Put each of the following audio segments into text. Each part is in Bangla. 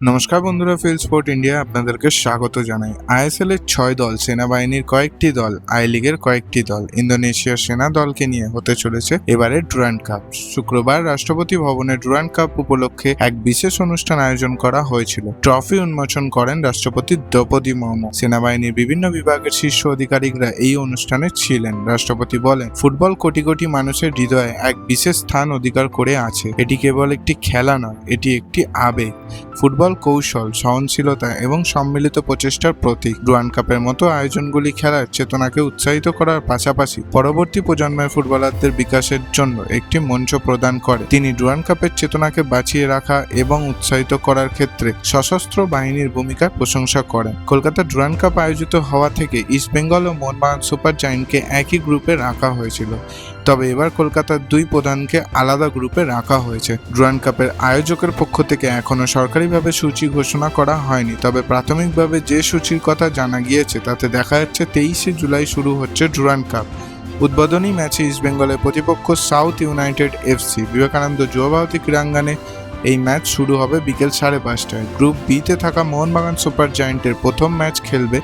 নমস্কার বন্ধুরা ফিল স্পোর্ট ইন্ডিয়া আপনাদেরকে স্বাগত জানাই। আইএসএল এর ছয় দল, সেনাবাহিনীর কয়েকটি দল আই লিগের কয়েকটি দল, ইন্দোনেশিয়ার সেনা দলকে নিয়ে হতে চলেছে এবারে ডুরান্ড কাপ শুক্রবার রাষ্ট্রপতি ভবনে ডুরান্ড কাপ উপলক্ষে এক বিশেষ অনুষ্ঠান আয়োজন করা হয়েছিল। ট্রফি উন্মোচন করেন রাষ্ট্রপতি দ্রৌপদী মুর্মু। সেনাবাহিনীর বিভিন্ন বিভাগের শীর্ষ আধিকারিকরা এই অনুষ্ঠানে ছিলেন। রাষ্ট্রপতি বলেন, ফুটবল কোটি কোটি মানুষের হৃদয়ে এক বিশেষ স্থান অধিকার করে আছে। এটি কেবল একটি খেলা নয়, এটি একটি আবেগ। ফুটবল কৌশল, সহনশীলতা এবং সম্মিলিত প্রচেষ্টার প্রতীক। ডুয়ান কাপের মতো আয়োজনগুলি খেলার চেতনাকে উৎসাহিত করার পাশাপাশি পরবর্তী প্রজন্মের ফুটবলারদের বিকাশের জন্য একটি মঞ্চ প্রদান করে। তিনি ডুয়ান কাপের চেতনাকে বাঁচিয়ে রাখা এবং উৎসাহিত করার ক্ষেত্রে সশস্ত্র বাহিনীর ভূমিকার প্রশংসা করেন। কলকাতা ডুরান কাপ আয়োজিত হওয়া থেকে ইস্টবেঙ্গল ও মোহনবাগান সুপার জায়েন্টকে একই গ্রুপে রাখা হয়েছিল। তবে এবার কলকাতার দুই প্রধানকে আলাদা গ্রুপে রাখা হয়েছে। ডুরান্ড কাপের আয়োজকের পক্ষ থেকে এখনও সরকারিভাবে সূচি ঘোষণা করা হয়নি, তবে প্রাথমিকভাবে যে সূচির কথা জানা গিয়েছে, তাতে দেখা যাচ্ছে তেইশে জুলাই শুরু হচ্ছে ডুরান্ড কাপ। উদ্বোধনী ম্যাচে ইস্টবেঙ্গলের প্রতিপক্ষ south united FC Vivekananda Yuba Bharati ক্রীড়াঙ্গনে এই ম্যাচ শুরু হবে বিকেল সাড়ে পাঁচটায়। গ্রুপ বিতে থাকা মোহনবাগান সুপার জায়েন্টের প্রথম ম্যাচ খেলবে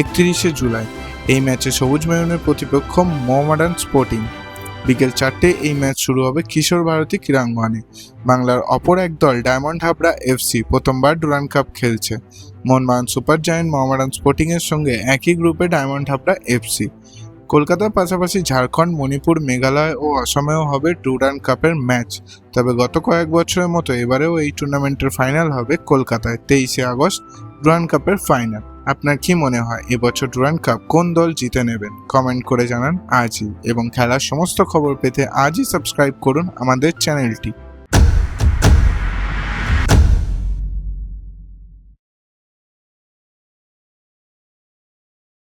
একত্রিশে জুলাই। এই ম্যাচে সবুজ মেরুনের প্রতিপক্ষ মোহামেডান স্পোর্টিং। বিকেল চারটে এই ম্যাচ শুরু হবে কিশোর ভারতী, ক্রীড়াঙ্গনে। বাংলার অপর এক দল, ডায়মন্ড হাবড়া এফসি, প্রথমবার ডুরান কাপ খেলছে। মোহনবাগান সুপার জায়েন্ট মোহামেডান স্পোর্টিংয়ের সঙ্গে একই গ্রুপে ডায়মন্ড হাবড়া এফসি। কলকাতার পাশাপাশি ঝাড়খণ্ড, মণিপুর, মেঘালয় ও আসামেও হবে ডুরান কাপের ম্যাচ। তবে গত কয়েক বছরের মতো এবারেও এই টুর্নামেন্টের ফাইনাল হবে কলকাতায়, তেইশে আগস্ট ডুরান কাপের ফাইনাল। আপনার কি মনে হয় এবছর ডুরান কাপ কোন দল জিতে নেবেন? কমেন্ট করে জানান আজই এবং খেলার সমস্ত খবর পেতে আজই সাবস্ক্রাইব করুন আমাদের চ্যানেলটি।